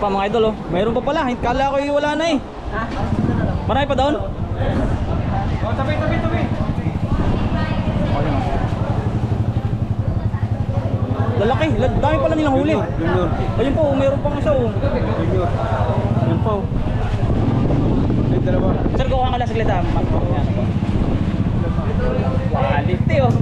pa mga idol oh. Mayroon pa pala. Kala ko yung wala na eh. Marami pa doon? Oh, tabi, tabi, tabi. Lalaki. Lal- Dami pala nilang huli. Yun yun. Ayun po, mayroon pang isa oh. Yun yun. Ayun po. Ay, dalawa. Sir, kuha ka lang saglit ha. Mag- Yan po. Quality oh.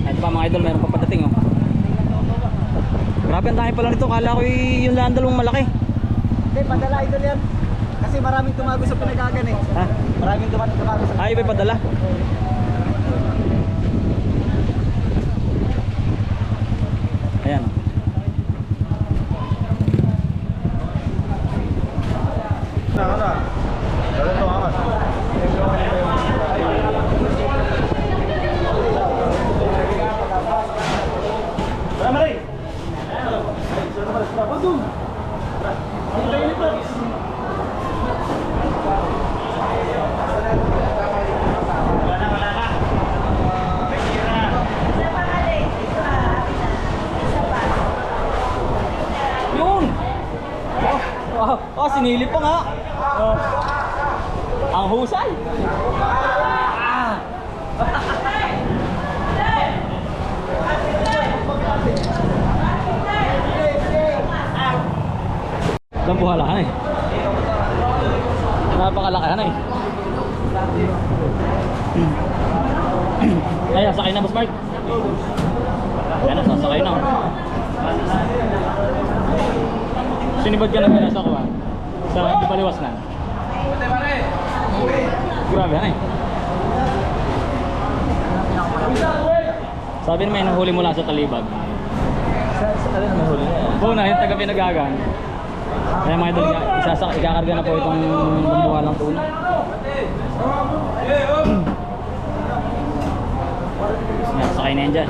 Ito pa mga idol, meron pa padating oh. Grabe ang dami pala nito. Kala ko yung landal mong malaki. Hindi, padala idol yan. Kasi maraming tumago sa pinagagan eh. Ha? Maraming tumago sa Ay, may padala. Ayan. oh. Na, na. Dala to, angas. Yun! Oh, oh, oh sinilip pa nga. Oh. Ang husay. Lambuhala ka na eh. Napakalaki ka na eh. Kaya sakay na boss Mark. Kaya na, sasakay na. oh. Sinibad ka na pala sa kuha. Sa hindi paliwas na. Grabe ano eh. Sabi naman yung huli mula sa talibag. Sa, sa alin may huli niya. Oo na, yung taga pinagagan. Kaya mga idol, isasak, ikakarga na po itong bumbuha ng tuna. Sakay na yan dyan.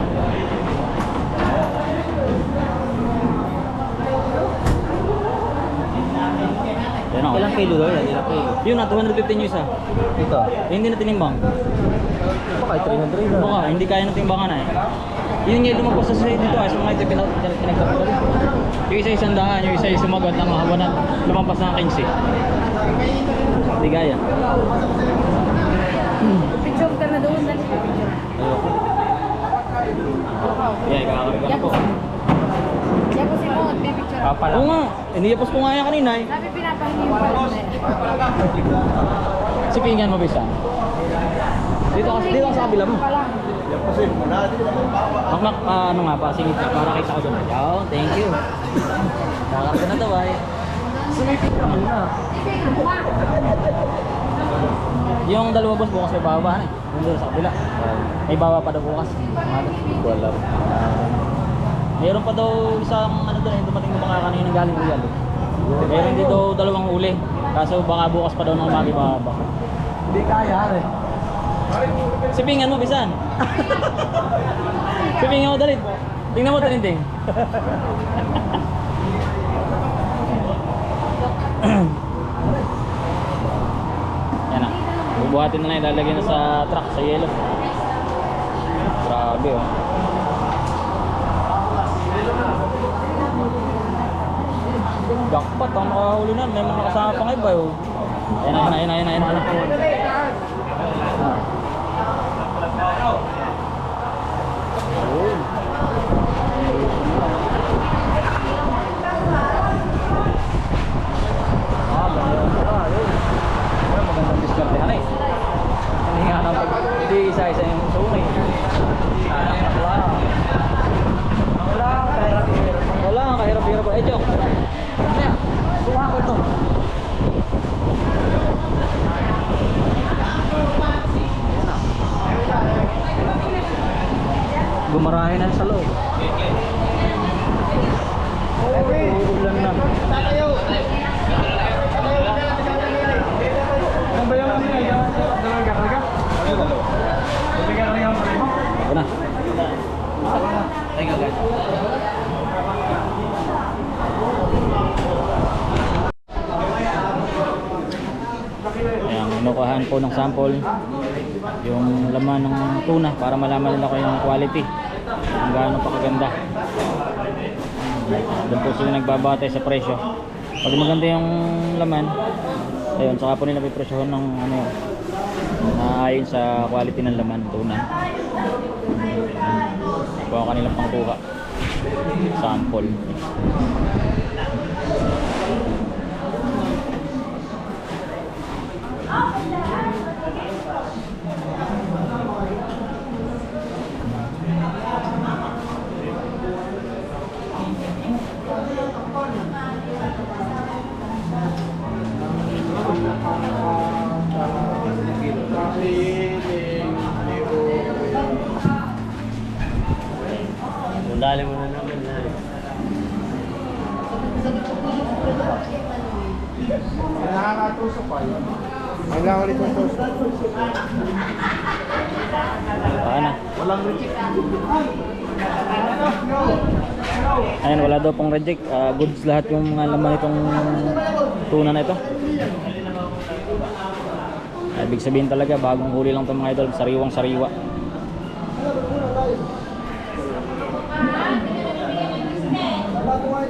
Yan o. Ilang kilo daw? Ilang kilo? Yun na, 215 yung isa. Ito. Eh, hindi na tinimbang. Baka 300 na. Baka, hindi kaya ng timbangan eh. Yun nga lumagpas sa side dito ay sa mga ito pinag- pinag- pinagtapulan. Yung isa isang daan, yung isa yung sumagot ng hawa na lumampas ng 15. Hindi kaya. Picture ka na doon. Ayoko. Yeah, kakakarga na po. Yan po si Mo, picture. Papa Oo nga, iniyapos ko nga yan kanina eh. Sabi pinapahingi yung pala. Sipingan mo bisa. Dito kasi dito ka sa kabila mo. Pala. Makmak, ah, ano nga pa, singit ka para kita ko doon. Yo, thank you. Kakakarga na daw ay. Sumipit ka muna. Yung dalawa boss bukas may bababahan eh. Yung doon sa kabila. May baba pa daw bukas. Wala. Meron pa daw isang ano doon, yung dumating ng mga kanina galing Real. Eh. Meron dito dalawang uli. Kaso baka bukas pa daw ng umaga bababa. Hindi kaya eh. Sipingan mo, bisan. Sipingan mo, dalit. Tingnan mo, talinting. Yan na. Bubuhatin na lang, ilalagay na sa truck, sa yellow. Grabe oh. Jackpot, ang nakahuli na. May mga kasama pang iba oh. Ayan na, ayan na, ayan na, ayan na. Murahin na sa loob. Tulog lang na. Ang bayan mo nila, dalaga talaga? Dalaga talaga ang primo? Ako na. Thank you guys. Ayan, inukuhan po ng sample yung laman ng tuna para malaman nila ko yung quality kung gaano pa kaganda. Doon po sila nagbabatay sa presyo. Pag maganda yung laman ayun saka po nila pipresyohan ng ano yun na ayon sa quality ng laman tuna. Ito ang kanilang pangkuha. Sample Dali mo na naman na. Nakakatusok pa yun. Kailangan ulit ng tusok. Baka na Walang reject. Ayan, wala daw pong reject. Ah, goods lahat yung mga laman itong tuna na ito. Ah, Ibig sabihin talaga, bagong huli lang itong mga idol. Sariwang sariwa.